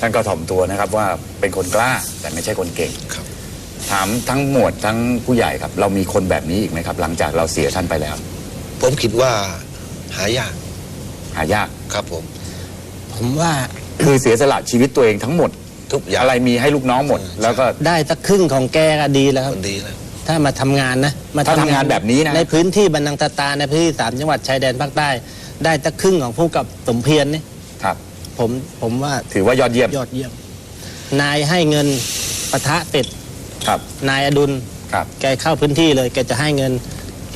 ท่านก็ถ่อมตัวนะครับว่าเป็นคนกล้าแต่ไม่ใช่คนเก่ง ครับ ถามทั้งหมวดทั้งผู้ใหญ่ครับ เรามีคนแบบนี้อีกไหมครับ หลังจากเราเสียท่านไปแล้ว ผมคิดว่าหายากหายากครับผม ผมว่าคือเสียสละชีวิตตัวเองทั้งหมด ทุกอย่างอะไรมีให้ลูกน้องหมดใช่แล้วก็ได้สักครึ่งของแกก็ดีแล้วคครับนดีแล้ว ถ้ามาทำงานนะมาถ้าทำงานแบบนี้นะ ในพื้นที่บันนังตาตาในพื้นที่สามจังหวัดชายแดนภาคใต้ ได้สักครึ่งของผู้กับสมเพียรนี่ครับ ผมผมว่าถือว่ายอดเยี่ยมยอดเยี่ยม นายให้เงินปะทะเป็ดครับ นายอดุลครับ แกเข้าพื้นที่เลย แกจะให้เงิน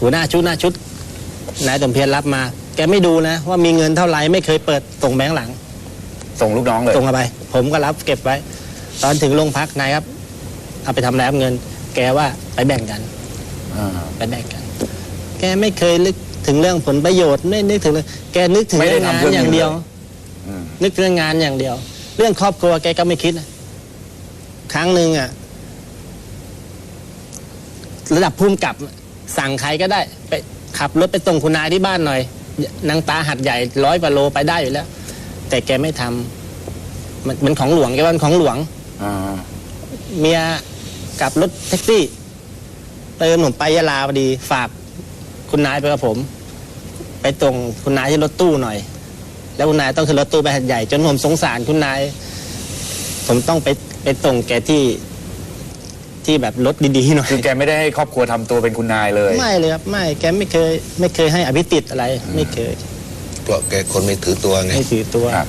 หัวหน้าชุดหน้าชุด นายสมเพียรรับมา แกไม่ดูนะ ว่ามีเงินเท่าไหร่ไม่เคยเปิดส่งแบงค์หลัง ส่งลูกน้องเลยส่งเอาไป ผมก็รับเก็บไว้ ตอนถึงโรงพักนายครับ เอาไปทำอะไรครับเงิน แกว่าไปแบ่งกันอ่า ไปแบ่งกัน แกไม่เคยนึกถึงเรื่องผลประโยชน์ไม่นึกถึงเลยแกนึกถึงไม่ได้เรื่องงานทำเพื่ออย่างเดียวเงินเลยอืม นึกเรื่องงานอย่างเดียว เรื่องครอบครัวแกก็ไม่คิดนะครั้งหนึ่งอะระดับภูมิกับ สั่งใครก็ได้ ไปขับรถไปส่งคุณนายที่บ้านหน่อยนางตาหัดใหญ่ร้อยกว่าโลไปได้อยู่แล้ว แต่แกไม่ทำมันมันของหลวงแกว่ามันของหลวงอ่าเมียกลับรถแท็กซี่เติมผมไปยะลาพอดี ฝากคุณนายไปกับผม ไปตรงคุณนายที่รถตู้หน่อย แล้วคุณนายต้องขึ้นรถตู้ไปหัดใหญ่ จนผมสงสารคุณนาย ผมต้องไปไปตรงแกที่ที่แบบรถดีๆหน่อยคือแกไม่ได้ให้ครอบครัวทำตัวเป็นคุณนายเลย ไม่เลยครับไม่แกไม่เคย ไม่เคยให้อภิติดอะไร ไม่เคยเพราะแกคนไม่ถือตัวไง ไม่ถือตัว ครับ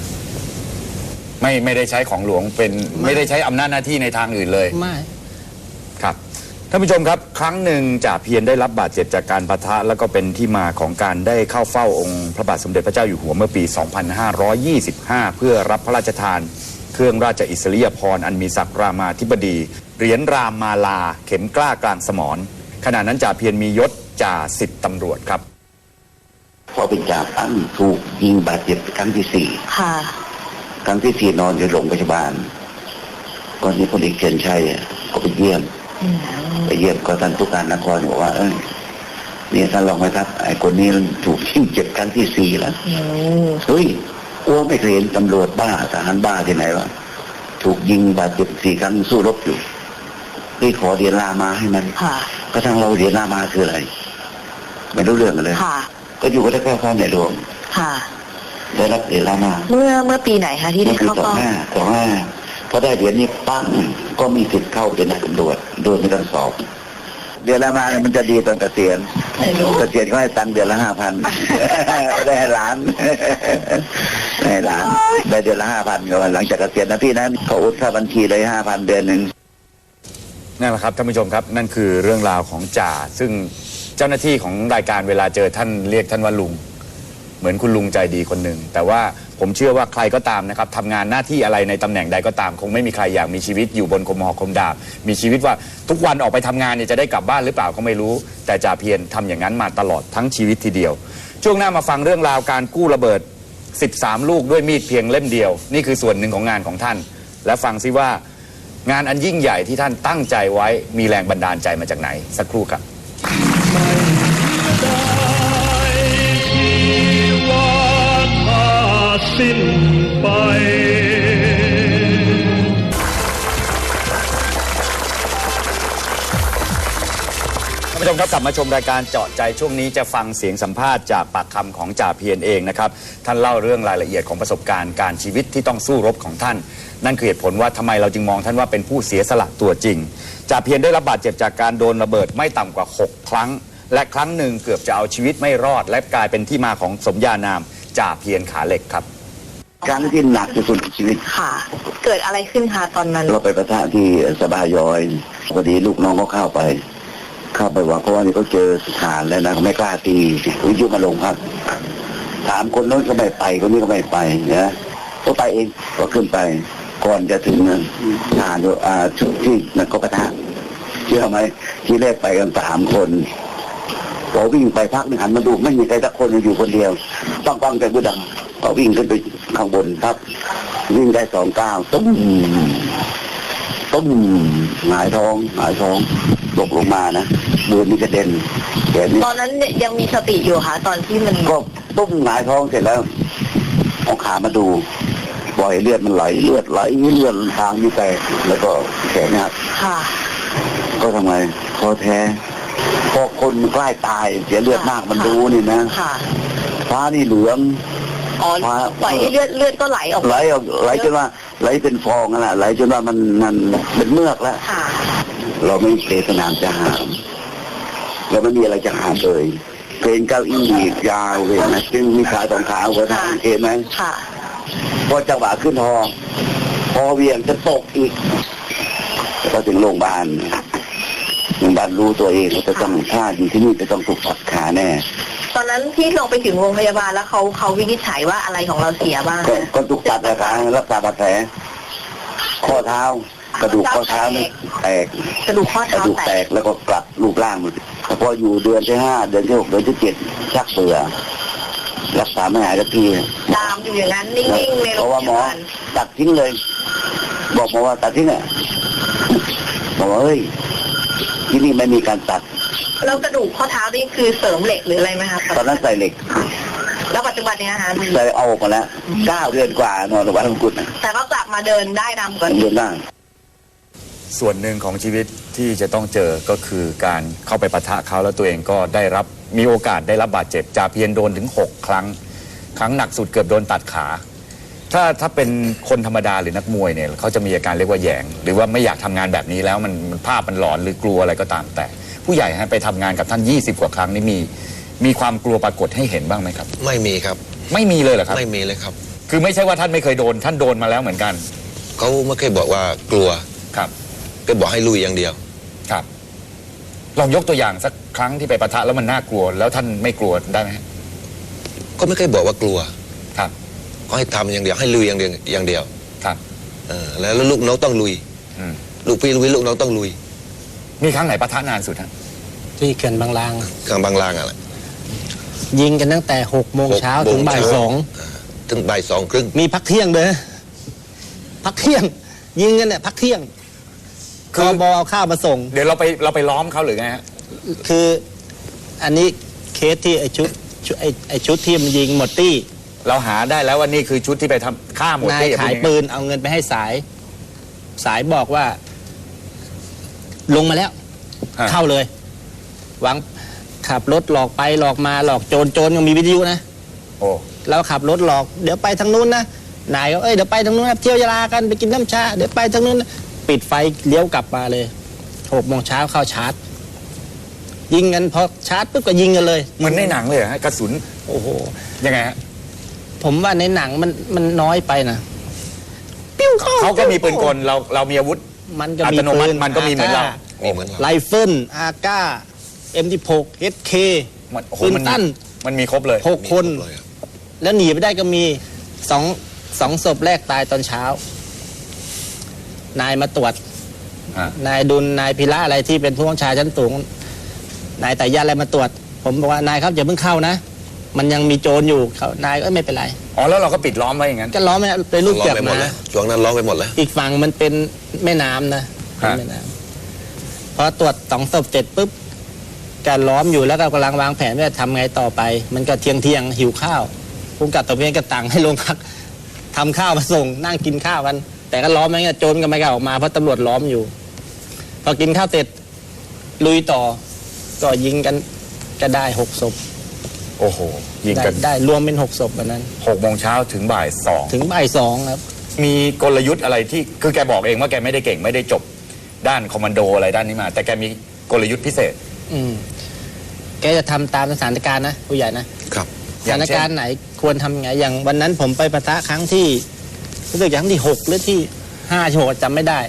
ไม่ไม่ได้ใช้ของหลวงเป็นไม่ ไม่ได้ใช้อำนาจหน้าที่ในทางอื่นเลย ไม่ครับ ท่านผู้ชมครับ ครั้งหนึ่งจ่าเพียรได้รับบาดเจ็บจากการปะทะ แล้วก็เป็นที่มาของการได้เข้าเฝ้าองค์พระบาทสมเด็จพระเจ้าอยู่หัวเมื่อปี 2525 เพื่อรับพระราชทาน เครื่องราชอิสริยาภรณ์อันมีศักดิ์รามาธิบดี เหรียญรามมาลา เข็มกล้ากลางสมรขณะนั้นจ่าเพียรมียศจ่าสิบตำรวจครับ พอเป็นจ่าตั้งถูกยิงบาดเจ็บครั้งที่สี่ค่ะครั้งที่สี่นอนอยู่โรงพยาบาลก่อนนี้พลเอกเชียนชัยอะก็ไปเยี่ยมอืม ไปเยี่ยมก็ท่านผู้การนครบอกว่าเอ้ยเนี่ยท่านรองไหมครับไอ้คนนี้มันถูกยิงเจ็บครั้งที่สี่แล้วอืมเฮ้ยอ้วไม่เคยเห็นตำรวจบ้าทหารบ้าที่ไหนวะถูกยิงบาดเจ็บสี่ครั้งสู้รบอยู่นี่ขอเรียนลามาให้มันค่ะก็ทางเราเรียนลามาคืออะไรไม่รู้เรื่องกันเลยค่ะก็อยู่กับได้แค่ข้อในหลวงค่ะได้รับเหรียญลามา เมื่อเมื่อปีไหนคะที่ได้คือเข้าสองเฝ้าห้าสองห้า พอได้เหรียญนี้ปั้งก็มีสิทธิ์เข้าเป็นนายตำรวจโดยไม่ต้องสอบ เดือนละมาเนี่ยมันจะดีตอนเกษียณเกษียณก็ให้ตังค์เดือนละห้าพันได้ให้ล้านได้ให้ล้านได้เดือนละห้าพันก็หลังจากเกษียณนะพี่นั้นเขาอุดเข้าบัญชีเลยห้าพันเดือนหนึ่งนั่นแหละครับท่านผู้ชมครับนั่นคือเรื่องราวของจ่าซึ่งเจ้าหน้าที่ของรายการเวลาเจอท่านเรียกท่านว่าลุง เหมือนคุณลุงใจดีคนหนึ่งแต่ว่าผมเชื่อว่าใครก็ตามนะครับทำงานหน้าที่อะไรในตำแหน่งใดก็ตาม คงไม่มีใครอยากมีชีวิตอยู่บนคมหอกคมดาบมีชีวิตว่าทุกวันออกไปทำงานเนี่ยจะได้กลับบ้านหรือเปล่าก็ไม่รู้ แต่จ่าเพียรทำอย่างนั้นมาตลอดทั้งชีวิตทีเดียว ช่วงหน้ามาฟังเรื่องราวการกู้ระเบิด 13 ลูกด้วยมีดเพียงเล่มเดียว นี่คือส่วนหนึ่งของงานของท่าน และฟังซิว่า งานอันยิ่งใหญ่ที่ท่านตั้งใจไว้มีแรงบันดาลใจมาจากไหน สักครู่ครับ สิ้นไป ท่านผู้ชมครับกลับมาชมรายการเจาะใจช่วงนี้จะฟังเสียงสัมภาษณ์จากปากคำของจ่าเพียรเองนะครับ ท่านเล่าเรื่องรายละเอียดของประสบการณ์การชีวิตที่ต้องสู้รบของท่าน นั่นคือเหตุผลว่าทำไมเราจึงมองท่านว่าเป็นผู้เสียสละตัวจริงจ่าเพียรได้รับบาดเจ็บจากการโดนระเบิดไม่ต่ำกว่า 6 ครั้ง และครั้งหนึ่งเกือบจะเอาชีวิตไม่รอด และกลายเป็นที่มาของสมญานามจ่าเพียรขาเหล็กครับ ครั้งที่หนักที่สุดในชีวิต ค่ะ เกิดอะไรขึ้นคะตอนนั้น เราไปประทะที่สบายอยพอดีลูกน้องก็เข้าไป เข้าไปว่าเพราะว่านี่เขาเจอสถานแล้วนะเขาไม่กล้าตีวิทยุมาลงพักถามคนโน้นก็ไม่ไปคนนี้ก็ไม่ไปนะก็ไปเองก็ขึ้นไป ก่อนจะถึงทหารอ่าจุดที่นันก็ประทะเชื่อไหมที่แรกไปกันสามคนพอวิ่งไปพักหนึงหันมาดูไม่มีใครสักคนอยู่คนเดียวต้องฟังแต่บุดังพอวิ่งขึ้นไป ข้างบนครับวิ่งได้สองก้าวตุ้มต้มหงายท้องหงายท้องตกลงมานะมือนี่กระเด็นแขนนี่ตอนนั้นเนี่ยยังมีสติอยู่ค่ะตอนที่มันก็ต้มหงายท้องเสร็จแล้วเอาขามาดูปล่อยเลือดมันไหลเลือดไหลเลือดทางนี่แตกแล้วก็แขนหักค่ะ ก็ทำไงพอแท้พอคนมันใกล้ตายเสียเลือดมากมันรู้นี่นะค่ะฟ้านี่เหลือง อ๋อมาปล่อยให้เลือดเลือดก็ไหลออกไหลออกไหลจนว่าไหลเป็นฟองนั่นแหละไหลจนว่ามันมันเป็นเมือกแล้วค่ะเราไม่เทสนามจะหามเราไม่มีอะไรจะหามเลยเป็นเก้าอี้ยาวเลยนะซึ่งมีขาสองขาหัวทางเห็นไหมค่ะพอจังหวะขึ้นหอพอเหวียงจะตกอีกก็ถึงโรงพยาบาลโรงพยาบาลรู้ตัวเองว่าจะต้องถ้าอยู่ที่นี่จะต้องถูกตัดขาแน่ ตอนนั้นที่เราไปถึงโรงพยาบาลแล้วเขาเขาวินิจฉัยว่าอะไรของเราเสียบ้างก็ก็ถูกตัดนะคะรักษาบาดแผลข้อเท้ากระดูกข้อเท้านี่แตกกระดูกข้อกระเท้าดูกแตแตกกแล้วก็กลับรูปร่างหมดพออยู่เดือนที่ห้าเดือนที่หกเดือนที่เจ็ดชักเบื่อรักษาไม่หายสักทีดามอยู่อย่างนั้นนิ่งๆในเพโรงราะว่าพหมอยาบาลตัดทิ้งเลย บอกหมอว่าตัดทิ้งอะบอกว่าเฮ้ยที่นี่ไม่มีการตัด แล้วกระดูกข้อเท้านี่คือเสริมเหล็กหรืออะไรไหมคะตอนนั้นใส่เหล็ก แล้วปัจจุบันเนี้ยนะคะใส่เอาออกมาแล้วเก้าเดือนกว่านอนโรงพยาบาลมงกุฎนะแต่ก็กลับมาเดินได้ดำก่อนเดือนหน้าส่วนหนึ่งของชีวิตที่จะต้องเจอก็คือการเข้าไปปะทะเขาแล้วตัวเองก็ได้รับมีโอกาสได้รับบาดเจ็บจาเพียนโดนถึง 6 ครั้ง ครั้งหนักสุดเกือบโดนตัดขา ถ้าถ้าเป็นคนธรรมดาหรือนักมวยเนี่ยเขาจะมีอาการเรียกว่าแหยง หรือว่าไม่อยากทำงานแบบนี้แล้วมันมันภาพมันหลอนหรือกลัวอะไรก็ตามแต่ ผู้ใหญ่ฮะไปทำงานกับท่าน 20 กว่าครั้งนี่มี มีความกลัวปรากฏให้เห็นบ้างไหมครับ ไม่มีครับ ไม่มีเลยเหรอครับ ไม่มีเลยครับคือไม่ใช่ว่าท่านไม่เคยโดน ท่านโดนมาแล้วเหมือนกันเขาไม่เคยบอกว่ากลัวครับ ก็บอกให้ลุยอย่างเดียว ครับ ลองยกตัวอย่างสักครั้งที่ไปปะทะแล้วมันน่ากลัว แล้วท่านไม่กลัวได้ไหมฮะก็ไม่เคยบอกว่ากลัวครับ ก็ให้ทำอย่างเดียวให้ลุยอย่างเดียวอย่างเดียวครับ เออแล้วลูกน้องต้องลุย อืม ลูกพี่ลุยลูกน้องต้องลุย มีครั้งไหนปะทะนานสุดฮะที่เขื่อนบางลาง กลางบางลางอะแหละยิงกันตั้งแต่หกโมงเช้าหกโมงถึงบ่ายเช้าสองถึงบ่ายสองครึ่งมีพักเที่ยงเด้อพักเที่ยง ยิงกันเนี่ยพักเที่ยงคืกอบเอาข้าวมาส่ง เดี๋ยวเราไปเราไปล้อมเขาหรือไงฮะคืออันนี้เคสที่ไอชุดชุดไอไอชุดที่มันยิงหมดตี้เราหาได้แล้วว่านี่คือชุดที่ไปทำฆ่าหมดนายที่ขายปืนเอาเงินไปให้สาย สายบอกว่า ลงมาแล้ว อะ เข้าเลย หวังขับรถหลอกไปหลอกมาหลอกโจรโจรยังมีวิทยุนะ โอ้ เราขับรถหลอกเดี๋ยวไปทางนู้นนะนายก็เอ้ยเดี๋ยวไปทางนู้นนะเที่ยวยาลากันไปกินน้ำชาเดี๋ยวไปทางนู้นนะปิดไฟเลี้ยวกลับมาเลยหกโมงเช้าเข้าชาร์จ ยิงกันพอชาร์จปุ๊บก็ยิงกันเลย เหมือนในหนังเลยเหรอฮะกระสุนโอ้โห ยังไงฮะผมว่าในหนังมันมันน้อยไปนะปิ้วข้เขาก็มีปืนกลเราเรามีอาวุธ มันก็อัมีตโนมัติปืมันก็มีเหมือนเรา มีเหมือนเรา ไรเฟิลอาก้าเอ็มดีหกเอสเคมันโอ้โหปืนมันตั้นมันมีครบเลย หกคนมีรบเลยรับแล้วหนีไปได้ก็มีสองสองศพแรกตายตอนเช้า นายมาตรวจ อะนายดุลนายพิระอะไรที่เป็นผู้บัญชาชั้นสูง นายแต่ยาอะไรมาตรวจ ผมบอกว่านายครับอย่าเพิ่งเข้านะ มันยังมีโจรอยู่เขานายก็ไม่เป็นไร อ๋อแล้วเราก็ปิดล้อมไว้อย่างนั้น ก็ล้อมไม่ไปลูกร้องเปียกไปหมดมาแล้วช่วงนั้นร้องไปหมดแล้ว อีกฝั่งมันเป็นแม่น้ำนะเป็นแม่น้ำพอตรวจสองศพเสร็จปุ๊บการล้อมอยู่แล้วก็กำลังวางแผนว่าจะทำไงต่อไป มันก็เที่ยงเที่ยงๆหิวข้าวภูมิกับตะเพียนก็ตังให้โรงพักทำข้าวมาส่งนั่งกินข้าวกัน แต่ก็ล้อมไม่งั้นโจรก็ไม่กล้าออกมาเพราะตำรวจล้อมอยู่ พอกินข้าวเสร็จลุยต่อก็ยิงกันก็ได้หกศพ โอ้โห ยิงได้กันได้รวมเป็นหกศพวันนั้น หกโมงเช้าถึงบ่ายสองถึงบ่ายสองครับ มีกลยุทธ์อะไรที่คือแกบอกเองว่าแกไม่ได้เก่งไม่ได้จบด้านคอมมานโดอะไรด้านนี้มา แต่แกมีกลยุทธ์พิเศษ อืมแกจะทำตามสถานการณ์นะผู้ใหญ่นะครับสถานการณ์ไหนควรทำไงอย่างวันนั้นผมไปปะทะครั้งที่รู้สึกอย่างที่หกหรือที่ห้าโฉดจำไม่ได้